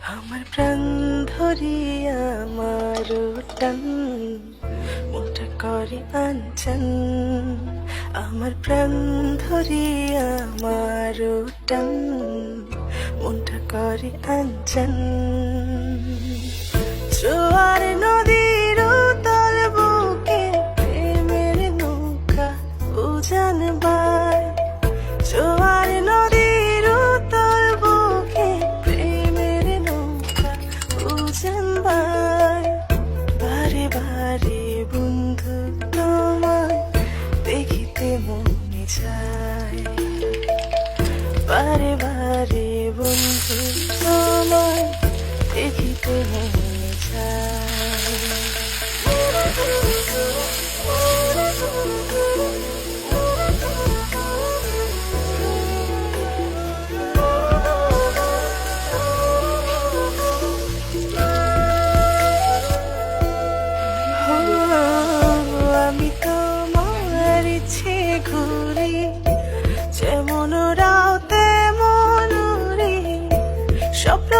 আমার প্রাণ ধরিয়া আমার টান মোটা করে আনচান আমার প্রাণ ধরিয়া আমার টান মনটা করে আনচান জোয়ার নদীর তল বুকে প্রেমের নৌকা, উজান বায় বায় বারে বারে বন্ধু তোমায় দেখিতে মনে যায়। ঘুরি যেমন রাও তেমন স্বপ্ন